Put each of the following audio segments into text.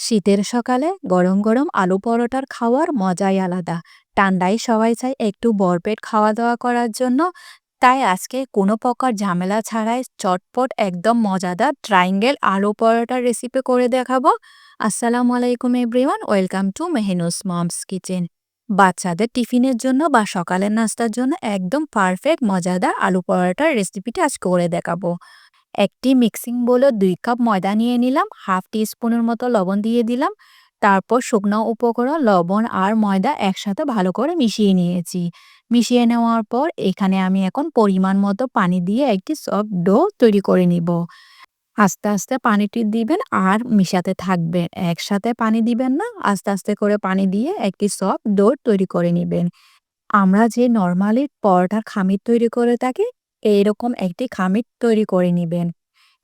শীতের সকালে গরম গরম আলু পরোটার খাওয়ার মজাই আলাদা। ঠান্ডায় সবাই চায় একটু বরপেট খাওয়া দাওয়া করার জন্য। তাই আজকে কোনো প্রকার ঝামেলা ছাড়াই চটপট একদম মজাদার ট্রাইঙ্গেল আলু পরোটার রেসিপি করে দেখাবো। আসসালামু আলাইকুম everyone, welcome to Mehnu's mom's kitchen. বাচ্চাদের টিফিনের জন্য বা সকালের নাস্তার জন্য একদম পারফেক্ট মজাদার আলু পরোটার রেসিপিটা আজ করে দেখাবো। একটি মিক্সিং বোলে দুই কাপ ময়দা নিয়ে নিলাম, হাফ টি স্পুনের মতো লবণ দিয়ে দিলাম। তারপর শুকনো উপকরণ, লবণ আর ময়দা একসাথে ভালো করে মিশিয়ে নিয়েছি। মিশিয়ে নেওয়ার পর এখানে আমি এখন পরিমাণ মতো পানি দিয়ে একটি সফট ডো তৈরি করে নিব। আস্তে আস্তে পানিটি দিবেন আর মিশাতে থাকবেন। একসাথে পানি দিবেন না, আস্তে আস্তে করে পানি দিয়ে একটি সফট ডো তৈরি করে নেবেন। আমরা যে নর্মালি পরোটার খামির তৈরি করে থাকি এইরকম একটি খামির তৈরি করে নেবেন।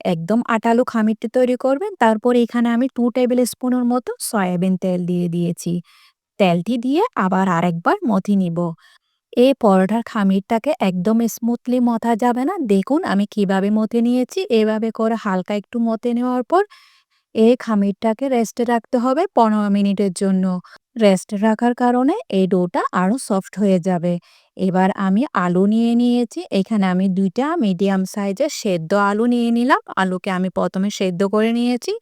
একদম আটালো খামিরটি তৈরি করবেন। তারপর এখানে আমি টু টেবিল স্পুনের মতো সয়াবিন তেল দিয়ে দিয়েছি। তেলটি দিয়ে আবার আরেকবার মথি নিব। এই পরোটার খামিরটাকে একদম স্মুথলি মথা যাবে না। দেখুন আমি কীভাবে মতে নিয়েছি। এভাবে করে হালকা একটু মতে নেওয়ার পর এই খামিরটাকে রেস্টে রাখতে হবে পনেরো মিনিটের জন্য। রেস্টে রাখার কারণে এই ডোটা আরও সফট হয়ে যাবে। এবার আমি আলু নিয়ে নিয়েছি। এখানে আমি দুইটা মিডিয়াম সাইজের সেদ্ধ আলু নিয়ে নিলাম। আলুকে আমি প্রথমে সেদ্ধ করে নিয়েছি।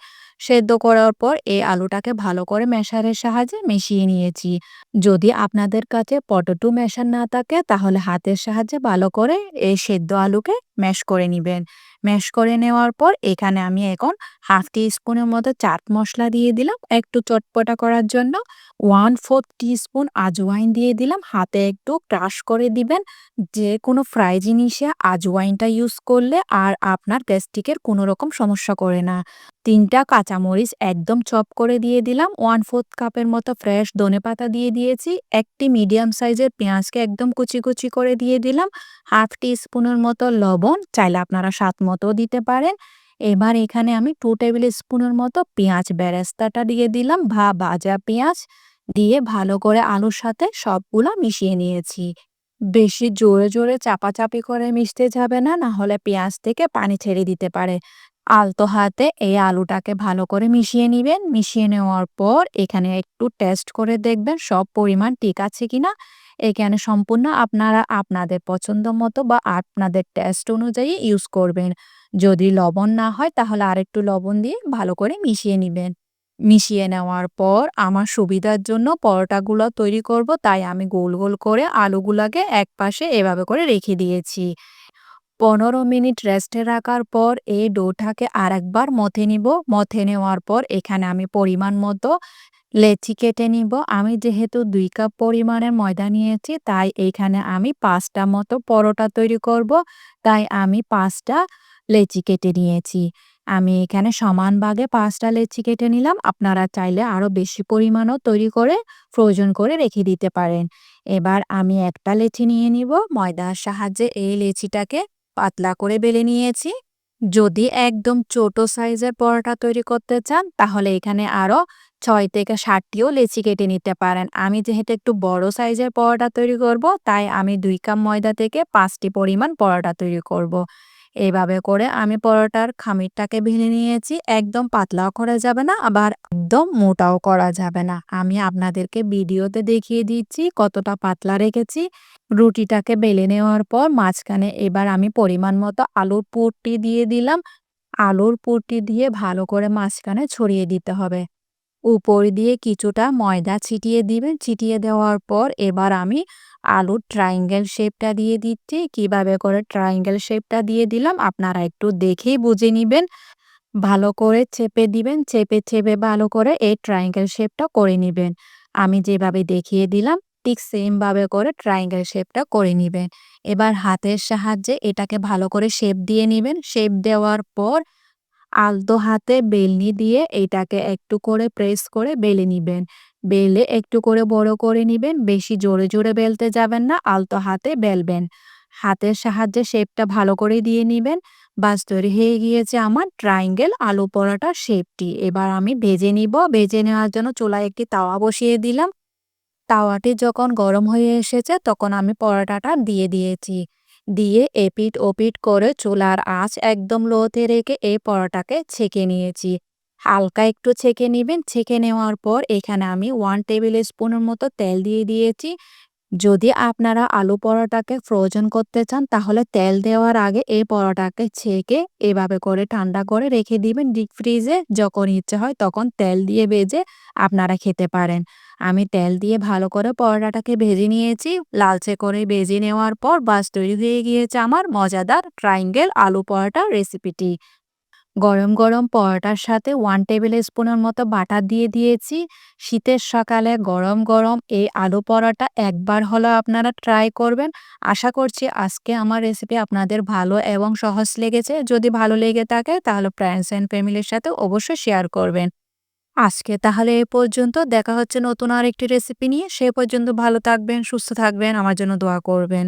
সেদ্ধ করার পর এই আলুটাকে ভালো করে মেশারের সাহায্যে মিশিয়ে নিয়েছি। যদি আপনাদের কাছে পটেটো মেশার না থাকে, তাহলে হাতের সাহায্যে ভালো করে এই সেদ্ধ আলুকে ম্যাশ করে নেবেন। ম্যাশ করে নেওয়ার পর এখানে আমি এখন হাফ টি স্পুনের মতো চাট মশলা দিয়ে দিলাম একটু চটপটা করার জন্য। ওয়ান ফোর্থ স্পুন আজওয়াইন দিয়ে দিলাম। হাতে একটু ক্রাশ করে দিবেন। যে কোনো ফ্রাই জিনিসে আজওয়াইনটা ইউজ করলে আর আপনার গ্যাস্ট্রিকের কোনো রকম সমস্যা করে না। তিনটা কাঁচামরিচ একদম চপ করে দিয়ে দিলাম। ওয়ান ফোর্থ কাপের মতো ফ্রেশ ধনে পাতা দিয়ে দিয়েছি। একটি মিডিয়াম সাইজের পেঁয়াজকে একদম কুচি কুচি করে দিয়ে দিলাম। হাফ টি স্পুনের মতো লবণ, চাইলে আপনারা স্বাদ মতো দিতে পারেন। এবার এখানে আমি টু টেবিল স্পুনের মতো পেঁয়াজ বেরেস্তাটা দিয়ে দিলাম ভা, ভাজা পেঁয়াজ। দিয়ে ভালো করে আলুর সাথে সবগুলো মিশিয়ে নিয়েছি। বেশি জোরে জোরে চাপাচাপি করে মিশতে যাবে না না হলে পেঁয়াজ থেকে পানি ছেড়ে দিতে পারে। আলতো হাতে এই আলুটাকে ভালো করে মিশিয়ে নিবেন। মিশিয়ে নেওয়ার পর এখানে একটু টেস্ট করে দেখবেন সব পরিমাণ ঠিক আছে কিনা। এখানে সম্পূর্ণ আপনারা আপনাদের পছন্দ মতো বা আপনাদের টেস্ট অনুযায়ী ইউজ করবেন। যদি লবণ না হয় তাহলে আরেকটু লবণ দিয়ে ভালো করে মিশিয়ে নেবেন। মিশিয়ে নেওয়ার পর আমার সুবিধার জন্য পরোটাগুলো তৈরি করব। তাই আমি গোল গোল করে আলুগুলাকে এক পাশে এভাবে করে রেখে দিয়েছি। পনেরো মিনিট রেস্টে রাখার পর এই ডোটাকে আরেকবার মথে নিব। মথে নেওয়ার পর এখানে আমি পরিমাণ মতো লেচি কেটে নিব। আমি যেহেতু দুই কাপ পরিমাণের ময়দা নিয়েছি, তাই এইখানে আমি পাঁচটা মতো পরোটা তৈরি করব। তাই আমি পাঁচটা লেচি কেটে নিয়েছি। আমি এখানে সমান ভাগে পাঁচটা লেচি কেটে নিলাম। আপনারা চাইলে আরও বেশি পরিমাণও তৈরি করে ফ্রোজন করে রেখে দিতে পারেন। এবার আমি একটা লেচি নিয়ে নিব। ময়দার সাহায্যে এই লেচিটাকে পাতলা করে বেলে নিয়েছি। যদি একদম ছোট সাইজের পরোটা তৈরি করতে চান, তাহলে এখানে আরও ছয় থেকে ষাটটিও লেচি কেটে নিতে পারেন। আমি যেহেতু একটু বড় সাইজের পরোটা তৈরি করব, তাই আমি দুই কাপ ময়দা থেকে পাঁচটি পরিমাণ পরোটা তৈরি করব। এইভাবে করে আমি পরোটার খামিরটাকে ভেঙে নিয়েছি, একদম পাতলাও করা যাবে না, আবার একদম মোটাও করা যাবে না। আমি আপনাদেরকে ভিডিওতে দেখিয়ে দিচ্ছি কতটা পাতলা রেখেছি। রুটিটাকে বেলে নেওয়ার পর মাঝখানে এবার আমি পরিমাণ মতো আলুর পুরটি দিয়ে দিলাম। আলুর পুরটি দিয়ে ভালো করে মাঝখানে ছড়িয়ে দিতে হবে। উপর দিয়ে কিছুটা ময়দা ছিটিয়ে দিবেন ছিটিয়ে দেওয়ার পর এবার আমি আলুর ট্রাইঙ্গেল শেপটা দিয়ে দিচ্ছি। কীভাবে করে ট্রাইঙ্গেল শেপটা দিয়ে দিলাম আপনারা একটু দেখেই বুঝে নেবেন। ভালো করে চেপে দিবেন। চেপে চেপে ভালো করে এই ট্রাইঙ্গেল শেপটা করে নেবেন। আমি যেভাবে দেখিয়ে দিলাম ঠিক সেমভাবে করে ট্রাইঙ্গেল শেপটা করে নেবেন। এবার হাতের সাহায্যে এটাকে ভালো করে শেপ দিয়ে নেবেন। শেপ দেওয়ার পর আলতো হাতে বেলনি দিয়ে এটাকে একটু করে প্রেস করে বেলে নিবেন। বেলে একটু করে বড় করে নিবেন, বেশি জোরে জোরে বেলতে যাবেন না, আলতো হাতে বেলবেন। হাতের সাহায্যে শেপটা ভালো করে দিয়ে নিবেন। বাস তৈরি হয়ে গিয়েছে আমার ট্রাইঙ্গেল আলু পরোটা শেপটি। এবার আমি ভেজে নিব। ভেজে নেওয়ার জন্য চুলায় একটি তাওয়া বসিয়ে দিলাম। তাওয়াটি যখন গরম হয়ে এসেছে তখন আমি পরোটাটা দিয়ে দিয়েছি। দিয়ে এপিট ওপিট করে চুলার আঁচ একদম লোতে রেখে এই পরোটাকে ছেঁকে নিয়েছি। হালকা একটু ছেঁকে নেবেন। ছেঁকে নেওয়ার পর এখানে আমি ওয়ান টেবিল স্পুনের মতো তেল দিয়ে দিয়েছি। যদি আপনারা আলু পরোটাকে ফ্রোজেন করতে চান, তাহলে তেল দেওয়ার আগে এই পরোটাকে ছেঁকে এভাবে করে ঠান্ডা করে রেখে দিবেন ডিপ ফ্রিজে যখন ইচ্ছে হয় তখন তেল দিয়ে ভেজে আপনারা খেতে পারেন। আমি তেল দিয়ে ভালো করে পরোটাটাকে ভেজে নিয়েছি। লালচে করে ভেজে নেওয়ার পর বাস তৈরি হয়ে গিয়েছে আমার মজাদার ট্রাইঙ্গেল আলু পরোটা রেসিপিটি গরম গরম পরোটার সাথে ওয়ান টেবিল স্পুনের মতো বাটার দিয়ে দিয়েছি। শীতের সকালে গরম গরম এই আলু পরোটা একবার হলো আপনারা ট্রাই করবেন। আশা করছি আজকে আমার রেসিপি আপনাদের ভালো এবং সহজ লেগেছে। যদি ভালো লেগে থাকে তাহলে ফ্রেন্ডস অ্যান্ড ফ্যামিলির সাথে অবশ্যই শেয়ার করবেন। আজকে তাহলে এ পর্যন্ত। দেখা হচ্ছে নতুন আর একটি রেসিপি নিয়ে। সে পর্যন্ত ভালো থাকবেন, সুস্থ থাকবেন। আমার জন্য দোয়া করবেন।